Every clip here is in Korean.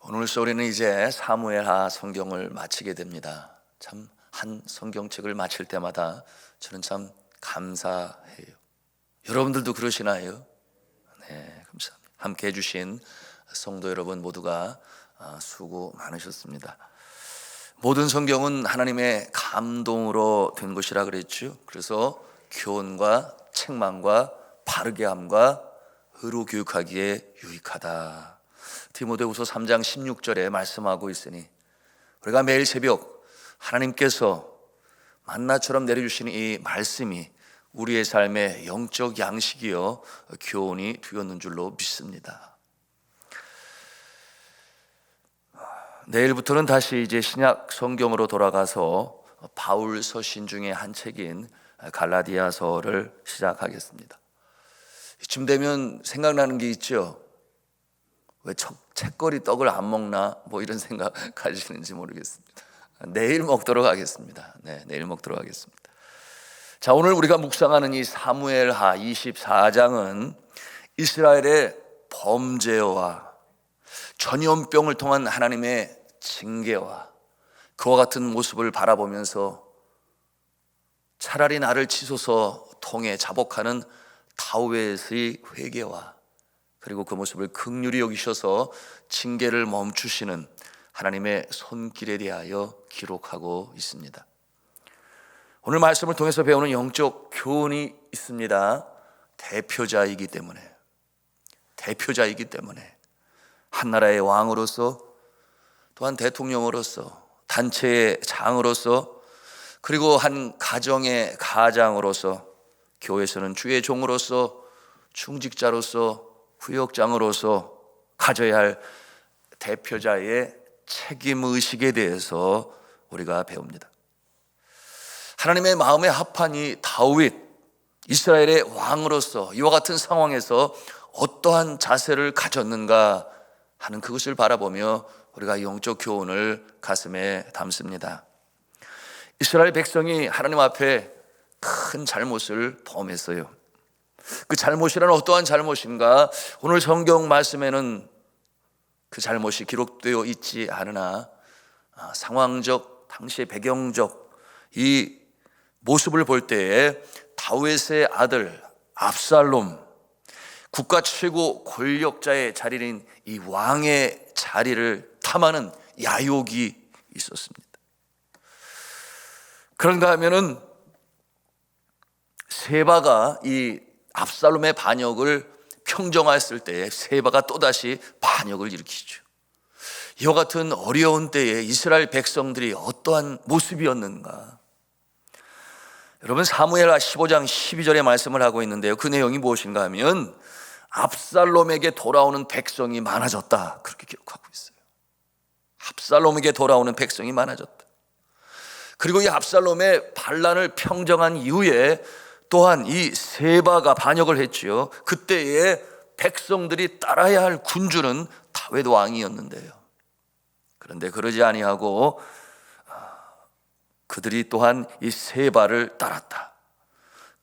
오늘서 우리는 이제 사무엘하 성경을 마치게 됩니다. 참 한 성경책을 마칠 때마다 저는 참 감사해요. 여러분들도 그러시나요? 네, 감사합니다. 함께 해주신 성도 여러분 모두가 아, 수고 많으셨습니다. 모든 성경은 하나님의 감동으로 된 것이라 그랬죠. 그래서 교훈과 책망과 바르게 함과 의로 교육하기에 유익하다. 디모데후서 3장 16절에 말씀하고 있으니 우리가 매일 새벽 하나님께서 만나처럼 내려주시는 이 말씀이 우리의 삶의 영적 양식이요 교훈이 되었는 줄로 믿습니다. 내일부터는 다시 이제 신약 성경으로 돌아가서 바울 서신 중에 한 책인 갈라디아서를 시작하겠습니다. 이쯤 되면 생각나는 게 있죠. 왜 척, 책거리 떡을 안 먹나 뭐 이런 생각 가지시는지 모르겠습니다. 내일 먹도록 하겠습니다. 네, 내일 먹도록 하겠습니다. 자, 오늘 우리가 묵상하는 이 사무엘하 24장은 이스라엘의 범죄와 전염병을 통한 하나님의 징계와 그와 같은 모습을 바라보면서 차라리 나를 치소서 통해 자복하는 다윗의 회개와 그리고 그 모습을 극률히 여기셔서 징계를 멈추시는 하나님의 손길에 대하여 기록하고 있습니다. 오늘 말씀을 통해서 배우는 영적 교훈이 있습니다. 대표자이기 때문에 대표자이기 때문에 한 나라의 왕으로서 또한 대통령으로서 단체의 장으로서 그리고 한 가정의 가장으로서 교회에서는 주의 종으로서 중직자로서 후역장으로서 가져야 할 대표자의 책임 의식에 대해서 우리가 배웁니다. 하나님의 마음에 합한 이 다윗 이스라엘의 왕으로서 이와 같은 상황에서 어떠한 자세를 가졌는가 하는 그것을 바라보며 우리가 영적 교훈을 가슴에 담습니다. 이스라엘 백성이 하나님 앞에 큰 잘못을 범했어요. 그 잘못이란 어떠한 잘못인가? 오늘 성경 말씀에는 그 잘못이 기록되어 있지 않으나 아, 상황적, 당시의 배경적 이 모습을 볼 때에 다윗의 아들 압살롬 국가 최고 권력자의 자리인 이 왕의 자리를 탐하는 야욕이 있었습니다. 그런가 하면은 세바가 이 압살롬의 반역을 평정했을 때 세바가 또다시 반역을 일으키죠. 이와 같은 어려운 때에 이스라엘 백성들이 어떠한 모습이었는가? 여러분 사무엘하 15장 12절의 말씀을 하고 있는데요. 그 내용이 무엇인가 하면 압살롬에게 돌아오는 백성이 많아졌다. 그렇게 기록하고 있어요. 압살롬에게 돌아오는 백성이 많아졌다. 그리고 이 압살롬의 반란을 평정한 이후에 또한 이 세바가 반역을 했지요. 그때에 백성들이 따라야 할 군주는 다윗 왕이었는데요. 그런데 그러지 아니하고 아, 그들이 또한 이 세바를 따랐다.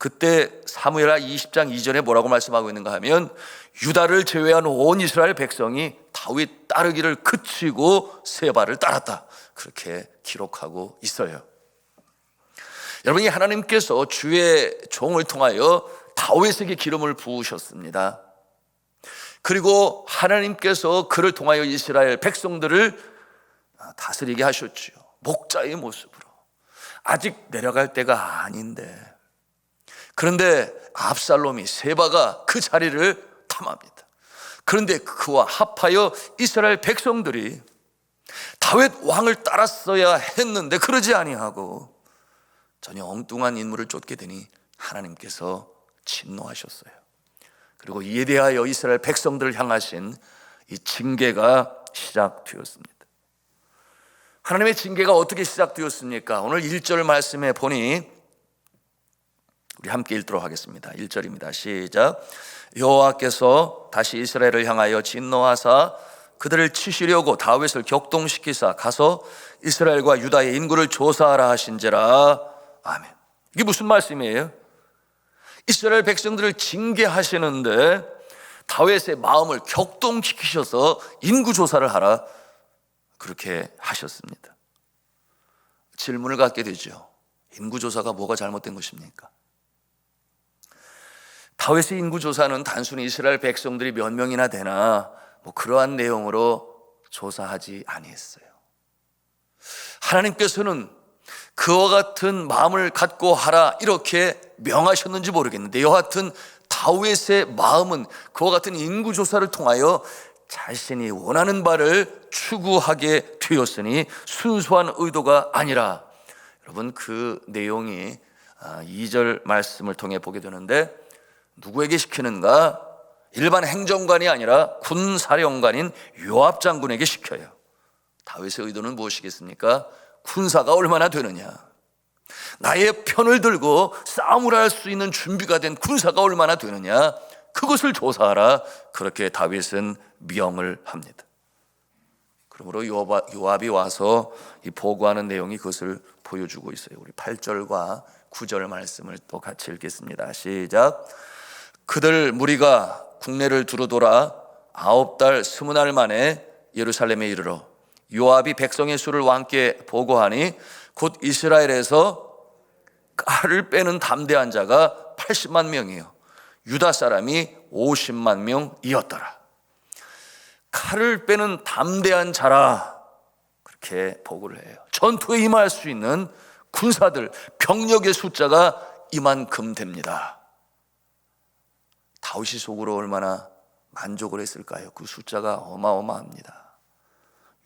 그때 사무엘하 20장 이전에 뭐라고 말씀하고 있는가 하면 유다를 제외한 온 이스라엘 백성이 다윗 따르기를 그치고 세바를 따랐다. 그렇게 기록하고 있어요. 여러분이 하나님께서 주의 종을 통하여 다윗에게 기름을 부으셨습니다. 그리고 하나님께서 그를 통하여 이스라엘 백성들을 다스리게 하셨죠. 목자의 모습으로. 아직 내려갈 때가 아닌데. 그런데 압살롬이 세바가 그 자리를 탐합니다. 그런데 그와 합하여 이스라엘 백성들이 다윗 왕을 따랐어야 했는데 그러지 아니하고 전혀 엉뚱한 인물을 쫓게 되니 하나님께서 진노하셨어요. 그리고 이에 대하여 이스라엘 백성들을 향하신 이 징계가 시작되었습니다. 하나님의 징계가 어떻게 시작되었습니까? 오늘 1절 말씀에 보니 우리 함께 읽도록 하겠습니다. 1절입니다. 시작. 여호와께서 다시 이스라엘을 향하여 진노하사 그들을 치시려고 다윗을 격동시키사 가서 이스라엘과 유다의 인구를 조사하라 하신지라 아멘. 이게 무슨 말씀이에요? 이스라엘 백성들을 징계하시는데 다윗의 마음을 격동시키셔서 인구 조사를 하라 그렇게 하셨습니다. 질문을 갖게 되죠. 인구 조사가 뭐가 잘못된 것입니까? 다윗의 인구 조사는 단순히 이스라엘 백성들이 몇 명이나 되나 뭐 그러한 내용으로 조사하지 아니했어요. 하나님께서는 그와 같은 마음을 갖고 하라 이렇게 명하셨는지 모르겠는데 여하튼 다윗의 마음은 그와 같은 인구 조사를 통하여 자신이 원하는 바를 추구하게 되었으니 순수한 의도가 아니라 여러분 그 내용이 2절 말씀을 통해 보게 되는데 누구에게 시키는가? 일반 행정관이 아니라 군사령관인 요압 장군에게 시켜요. 다윗의 의도는 무엇이겠습니까? 군사가 얼마나 되느냐? 나의 편을 들고 싸움을 할 수 있는 준비가 된 군사가 얼마나 되느냐? 그것을 조사하라. 그렇게 다윗은 명을 합니다. 그러므로 요압이 와서 이 보고하는 내용이 그것을 보여주고 있어요. 우리 8절과 9절 말씀을 또 같이 읽겠습니다. 시작. 그들 무리가 국내를 두루 돌아 아홉 달 스무 날 만에 예루살렘에 이르러 요압이 백성의 수를 왕께 보고하니 곧 이스라엘에서 칼을 빼는 담대한 자가 80만 명이요 유다 사람이 50만 명이었더라. 칼을 빼는 담대한 자라 그렇게 보고를 해요. 전투에 임할 수 있는 군사들 병력의 숫자가 이만큼 됩니다. 다윗이 속으로 얼마나 만족을 했을까요? 그 숫자가 어마어마합니다.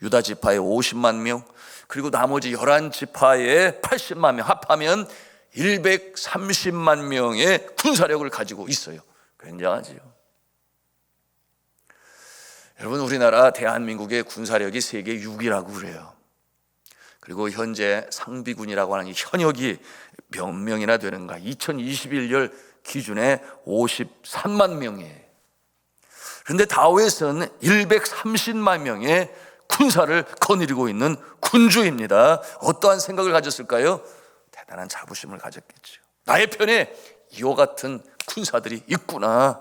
유다 지파의 50만 명, 그리고 나머지 11 지파의 80만 명 합하면 130만 명의 군사력을 가지고 있어요. 굉장하지요. 여러분 우리나라 대한민국의 군사력이 세계 6위라고 그래요. 그리고 현재 상비군이라고 하는 현역이 몇 명이나 되는가? 2021년 기준에 53만 명이에요. 그런데 다윗은 130만 명의 군사를 거느리고 있는 군주입니다. 어떠한 생각을 가졌을까요? 대단한 자부심을 가졌겠죠. 나의 편에 이와 같은 군사들이 있구나.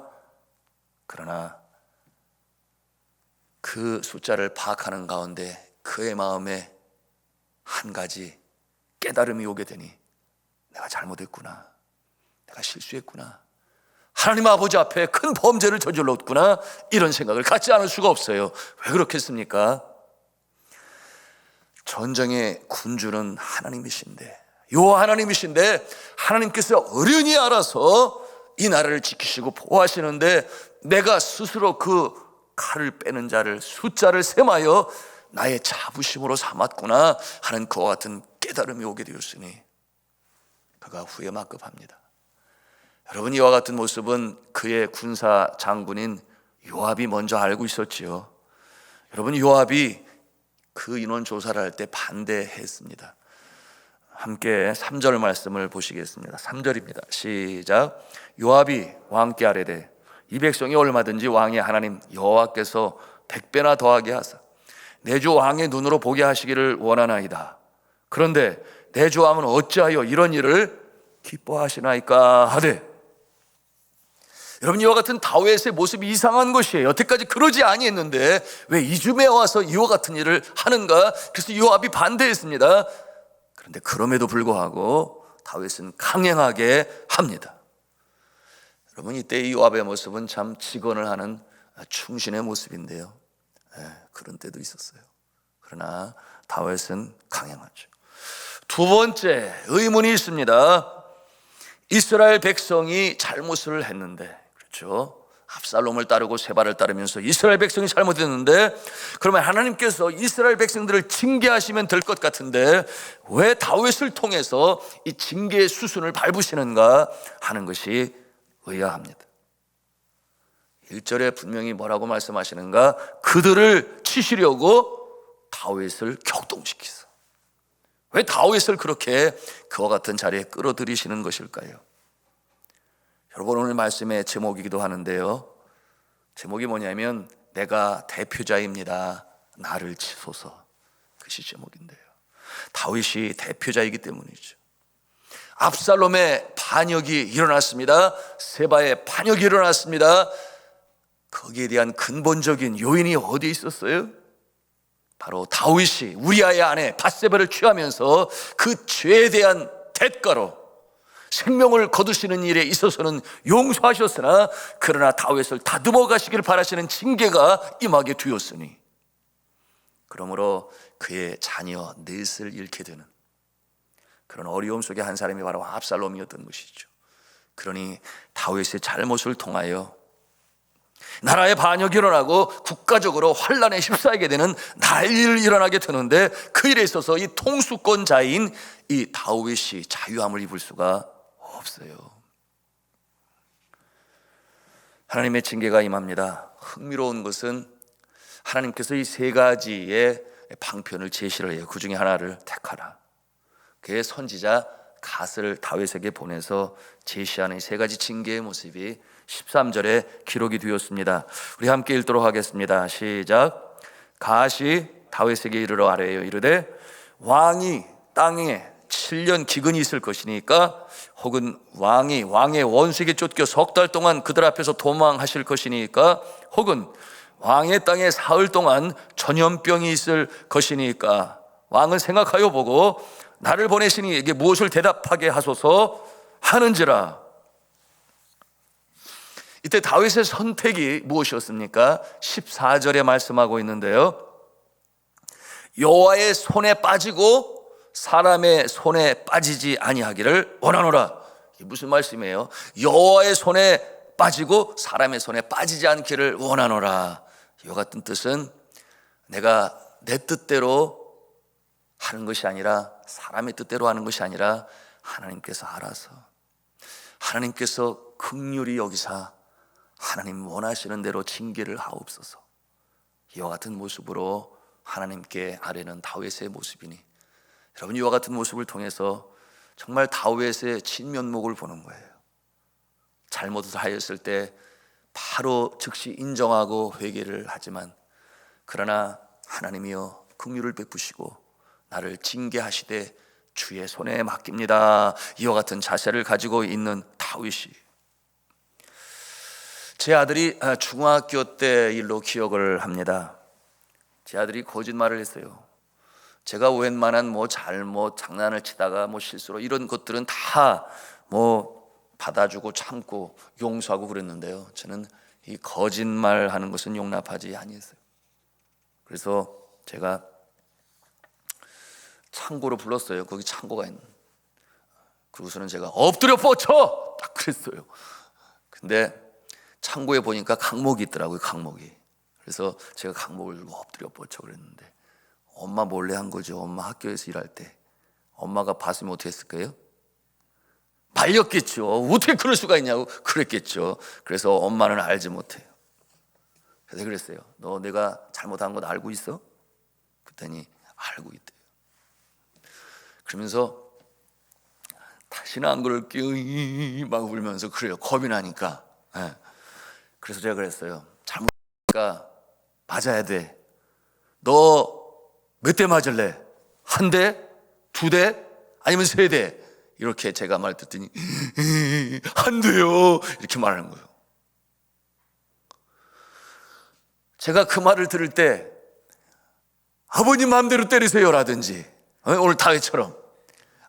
그러나 그 숫자를 파악하는 가운데 그의 마음에 한 가지 깨달음이 오게 되니 내가 잘못했구나. 내가 실수했구나. 하나님 아버지 앞에 큰 범죄를 저질렀구나. 이런 생각을 갖지 않을 수가 없어요. 왜 그렇겠습니까? 전쟁의 군주는 하나님이신데, 요 하나님이신데, 하나님께서 어른이 알아서 이 나라를 지키시고 보호하시는데, 내가 스스로 그 칼을 빼는 자를, 숫자를 셈하여 나의 자부심으로 삼았구나 하는 그와 같은 깨달음이 오게 되었으니, 그가 후에 막급합니다. 여러분 이와 같은 모습은 그의 군사 장군인 요압이 먼저 알고 있었지요. 여러분 요압이 그 인원 조사를 할 때 반대했습니다. 함께 3절 말씀을 보시겠습니다. 3절입니다. 시작. 요압이 왕께 아뢰되 이 백성이 얼마든지 왕의 하나님 여호와께서 백배나 더하게 하사 내 주 왕의 눈으로 보게 하시기를 원하나이다. 그런데 내 주 왕은 어찌하여 이런 일을 기뻐하시나이까 하되 여러분 이와 같은 다윗의 모습이 이상한 것이에요. 여태까지 그러지 아니했는데 왜 이쯤에 와서 이와 같은 일을 하는가? 그래서 요압이 반대했습니다. 그런데 그럼에도 불구하고 다윗은 강행하게 합니다. 여러분 이때 이 요압의 모습은 참 직언을 하는 충신의 모습인데요. 네, 그런 때도 있었어요. 그러나 다윗은 강행하죠. 두 번째 의문이 있습니다. 이스라엘 백성이 잘못을 했는데 그렇죠. 압살롬을 따르고 세바를 따르면서 이스라엘 백성이 잘못했는데 그러면 하나님께서 이스라엘 백성들을 징계하시면 될 것 같은데 왜 다윗을 통해서 이 징계의 수순을 밟으시는가 하는 것이 의아합니다. 1절에 분명히 뭐라고 말씀하시는가? 그들을 치시려고 다윗을 격동시키소. 왜 다윗을 그렇게 그와 같은 자리에 끌어들이시는 것일까요? 여러분 오늘 말씀의 제목이기도 하는데요. 제목이 뭐냐면 내가 대표자입니다. 나를 치소서. 그것이 제목인데요. 다윗이 대표자이기 때문이죠. 압살롬의 반역이 일어났습니다. 세바의 반역이 일어났습니다. 거기에 대한 근본적인 요인이 어디에 있었어요? 바로 다윗이 우리아의 아내 바세바를 취하면서 그 죄에 대한 대가로 생명을 거두시는 일에 있어서는 용서하셨으나 그러나 다윗을 다듬어 가시기를 바라시는 징계가 임하게 되었으니 그러므로 그의 자녀 넷을 잃게 되는 그런 어려움 속에 한 사람이 바로 압살롬이었던 것이죠. 그러니 다윗의 잘못을 통하여 나라의 반역이 일어나고 국가적으로 환란에 휩싸이게 되는 난리를 일어나게 되는데 그 일에 있어서 이 통수권자인 이 다윗이 자유함을 입을 수가 없어요. 하나님의 징계가 임합니다. 흥미로운 것은 하나님께서 이 세 가지의 방편을 제시를 해요. 그 중에 하나를 택하라. 그의 선지자 갓을 다윗에게 보내서 제시하는 이세 가지 징계의 모습이 13절에 기록이 되었습니다. 우리 함께 읽도록 하겠습니다. 시작. 갓이 다윗에게 이르러 아래요 이르되 왕이 땅에 7년 기근이 있을 것이니까 혹은 왕이 왕의 원수에게 쫓겨 석 달 동안 그들 앞에서 도망하실 것이니까 혹은 왕의 땅에 사흘 동안 전염병이 있을 것이니까 왕은 생각하여 보고 나를 보내시니 이게 무엇을 대답하게 하소서 하는지라 이때 다윗의 선택이 무엇이었습니까? 14절에 말씀하고 있는데요. 여호와의 손에 빠지고 사람의 손에 빠지지 아니하기를 원하노라. 이게 무슨 말씀이에요? 여호와의 손에 빠지고 사람의 손에 빠지지 않기를 원하노라. 이와 같은 뜻은 내가 내 뜻대로 하는 것이 아니라 사람의 뜻대로 하는 것이 아니라 하나님께서 알아서 하나님께서 극률이 여기사 하나님 원하시는 대로 징계를 하옵소서. 이와 같은 모습으로 하나님께 아뢰는 다윗의 모습이니 여러분 이와 같은 모습을 통해서 정말 다윗의 진면목을 보는 거예요. 잘못을 하였을 때 바로 즉시 인정하고 회개를 하지만 그러나 하나님이여 긍휼을 베푸시고 나를 징계하시되 주의 손에 맡깁니다. 이와 같은 자세를 가지고 있는 다윗이 제 아들이 아, 중학교 때 일로 기억을 합니다. 제 아들이 거짓말을 했어요. 제가 웬만한 뭐 잘못 장난을 치다가 뭐 실수로 이런 것들은 다 뭐 받아주고 참고 용서하고 그랬는데요. 저는 이 거짓말 하는 것은 용납하지 아니했어요. 그래서 제가 창고로 불렀어요. 거기 창고가 있는. 그러고서는 제가 엎드려 뻗쳐 딱 그랬어요. 근데 창고에 보니까 강목이 있더라고요. 강목이. 그래서 제가 강목을 들고 엎드려 뻗쳐 그랬는데 엄마 몰래 한 거죠. 엄마 학교에서 일할 때. 엄마가 봤으면 어떻게 했을까요? 말렸겠죠. 어떻게 그럴 수가 있냐고 그랬겠죠. 그래서 엄마는 알지 못해요. 그래서 그랬어요. 너 내가 잘못한 건 알고 있어? 그랬더니 알고 있대요. 그러면서 다시는 안 그럴게요. 막 울면서 그래요. 겁이 나니까. 예. 그래서 제가 그랬어요. 잘못니까 맞아야 돼. 너 몇 대 맞을래? 한 대? 두 대? 아니면 세 대? 이렇게 제가 말 듣더니 한 대요. 이렇게 말하는 거예요. 제가 그 말을 들을 때 아버님 마음대로 때리세요라든지 어, 오늘 다윗처럼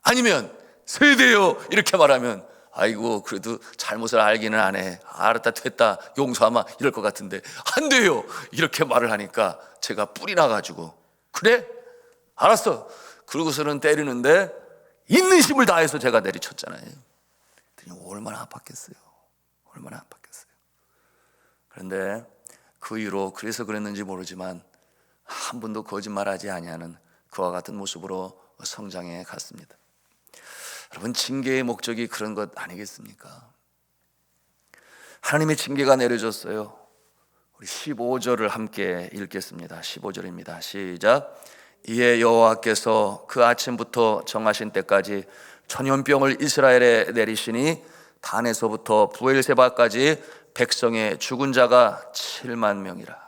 아니면 세 대요 이렇게 말하면 아이고 그래도 잘못을 알기는 안 해. 알았다 됐다 용서하마 이럴 것 같은데 안 돼요. 이렇게 말을 하니까 제가 뿔이 나가지고 그래 알았어. 그러고서는 때리는데 있는 힘을 다해서 제가 내리쳤잖아요. 얼마나 아팠겠어요. 얼마나 아팠겠어요. 그런데 그 이후로 그래서 그랬는지 모르지만 한 번도 거짓말하지 아니하는 그와 같은 모습으로 성장해 갔습니다. 여러분 징계의 목적이 그런 것 아니겠습니까? 하나님의 징계가 내려졌어요. 우리 15절을 함께 읽겠습니다. 15절입니다. 시작. 이에 여호와께서 그 아침부터 정하신 때까지 전염병을 이스라엘에 내리시니 단에서부터 부엘세바까지 백성의 죽은 자가 7만 명이라.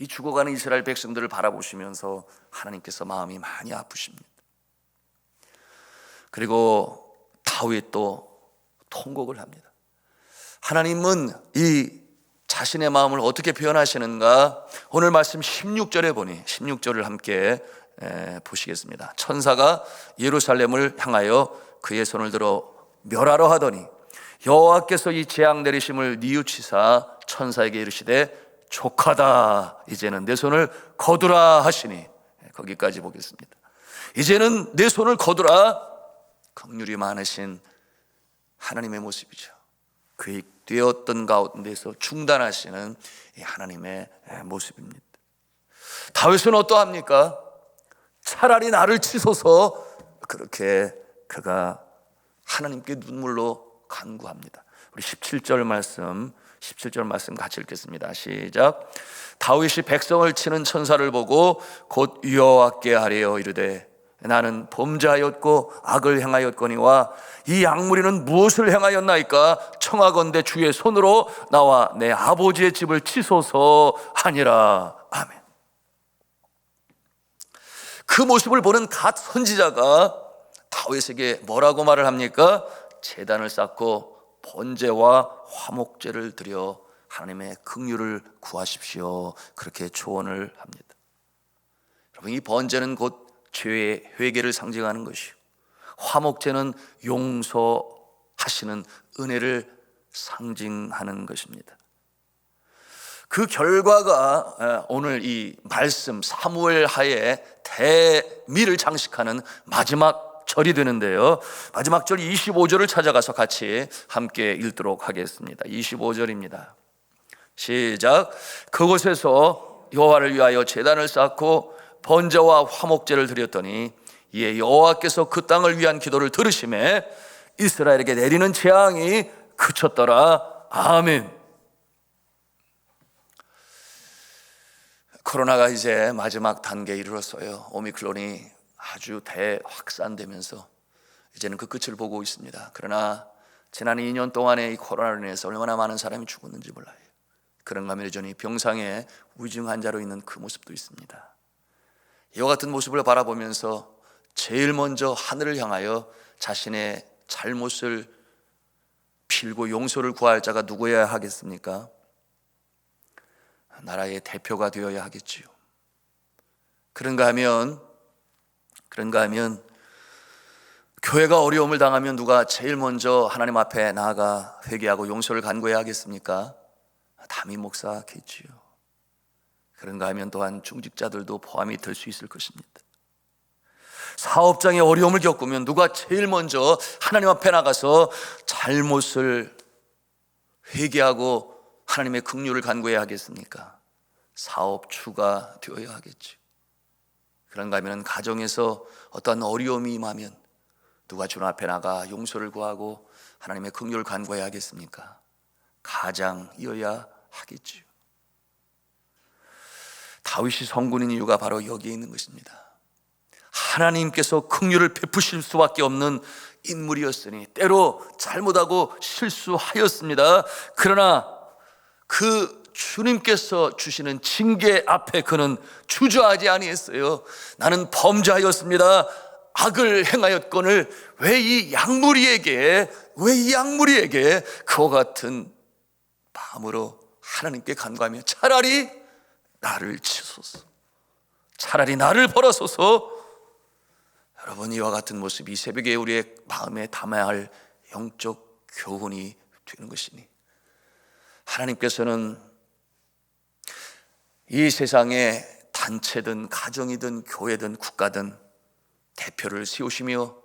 이 죽어가는 이스라엘 백성들을 바라보시면서 하나님께서 마음이 많이 아프십니다. 그리고 다윗도 통곡을 합니다. 하나님은 이 자신의 마음을 어떻게 표현하시는가? 오늘 말씀 16절에 보니 16절을 함께 에, 보시겠습니다. 천사가 예루살렘을 향하여 그의 손을 들어 멸하러 하더니 여호와께서 이 재앙 내리심을 뉘우치사 천사에게 이르시되 족하다 이제는 내 손을 거두라 하시니 예, 거기까지 보겠습니다. 이제는 내 손을 거두라 긍휼이 많으신 하나님의 모습이죠. 계획되었던 가운데서 중단하시는 이 하나님의 모습입니다. 다윗은 어떠합니까? 차라리 나를 치소서 그렇게 그가 하나님께 눈물로 간구합니다. 우리 17절 말씀 17절 말씀 같이 읽겠습니다. 시작. 다윗이 백성을 치는 천사를 보고 곧 여호와께 하려 이르되 나는 범죄하였고 악을 행하였거니와 이 악무리는 무엇을 행하였나이까? 청하건대 주의 손으로 나와 내 아버지의 집을 치소서 하니라. 아멘. 그 모습을 보는 갓 선지자가 다윗에게 뭐라고 말을 합니까? 재단을 쌓고 번제와 화목제를 드려 하나님의 긍휼을 구하십시오. 그렇게 조언을 합니다. 여러분 이 번제는 곧 죄의 회개를 상징하는 것이요. 화목제는 용서하시는 은혜를 상징하는 것입니다. 그 결과가 오늘 이 말씀 사무엘 하에 대미를 장식하는 마지막 절이 되는데요. 마지막 절 25절을 찾아가서 같이 함께 읽도록 하겠습니다. 25절입니다. 시작. 그곳에서 여호와를 위하여 제단을 쌓고 번제와 화목제를 드렸더니 이에 여호와께서 그 땅을 위한 기도를 들으심에 이스라엘에게 내리는 재앙이 그쳤더라. 아멘. 코로나가 이제 마지막 단계에 이르렀어요. 오미크론이 아주 대확산되면서 이제는 그 끝을 보고 있습니다. 그러나 지난 2년 동안의 이 코로나로 인해서 얼마나 많은 사람이 죽었는지 몰라요. 그런가 하면 여전히 병상에 위중 환자로 있는 그 모습도 있습니다. 이와 같은 모습을 바라보면서 제일 먼저 하늘을 향하여 자신의 잘못을 빌고 용서를 구할 자가 누구여야 하겠습니까? 나라의 대표가 되어야 하겠지요. 그런가 하면 그런가 하면 교회가 어려움을 당하면 누가 제일 먼저 하나님 앞에 나아가 회개하고 용서를 간구해야 하겠습니까? 담임 목사겠지요. 그런가 하면 또한 중직자들도 포함이 될 수 있을 것입니다. 사업장에 어려움을 겪으면 누가 제일 먼저 하나님 앞에 나가서 잘못을 회개하고 하나님의 긍휼을 간구해야 하겠습니까? 사업주가 되어야 하겠죠. 그런가 하면 가정에서 어떤 어려움이 임하면 누가 주님 앞에 나가 용서를 구하고 하나님의 긍휼을 간구해야 하겠습니까? 가장이어야 하겠지요. 다윗이 성군인 이유가 바로 여기에 있는 것입니다. 하나님께서 긍휼을 베푸실 수밖에 없는 인물이었으니 때로 잘못하고 실수하였습니다. 그러나 그 주님께서 주시는 징계 앞에 그는 주저하지 아니했어요. 나는 범죄하였습니다. 악을 행하였건을 왜 이 양무리에게 왜 이 양무리에게 그와 같은 마음으로 하나님께 간구하며 차라리 나를 치소서. 차라리 나를 벌어소서. 여러분 이와 같은 모습이 새벽에 우리의 마음에 담아야 할 영적 교훈이 되는 것이니 하나님께서는 이 세상에 단체든 가정이든 교회든 국가든 대표를 세우시며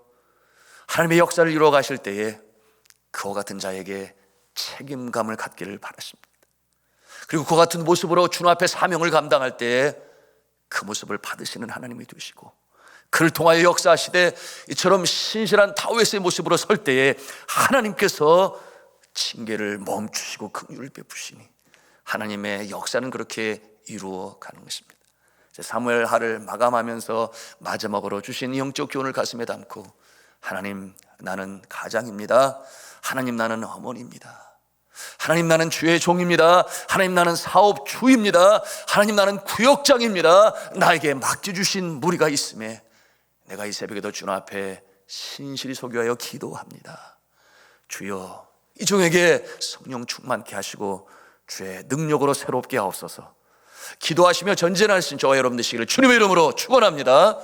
하나님의 역사를 이루어 가실 때에 그와 같은 자에게 책임감을 갖기를 바라십니다. 그리고 그 같은 모습으로 주님 앞에 사명을 감당할 때에 그 모습을 받으시는 하나님이 되시고 그를 통하여 역사하시되 이처럼 신실한 다윗의 모습으로 설 때에 하나님께서 징계를 멈추시고 긍휼을 베푸시니 하나님의 역사는 그렇게 이루어 가는 것입니다. 사무엘 하를 마감하면서 마지막으로 주신 영적 교훈을 가슴에 담고 하나님 나는 가장입니다. 하나님 나는 어머니입니다. 하나님 나는 주의 종입니다. 하나님 나는 사업주입니다. 하나님 나는 구역장입니다. 나에게 맡겨주신 무리가 있음에 내가 이 새벽에도 주님 앞에 신실히 소교하여 기도합니다. 주여 이 종에게 성령 충만케 하시고 주의 능력으로 새롭게 하옵소서. 기도하시며 전진하신 저와 여러분 되시기를 주님의 이름으로 축원합니다.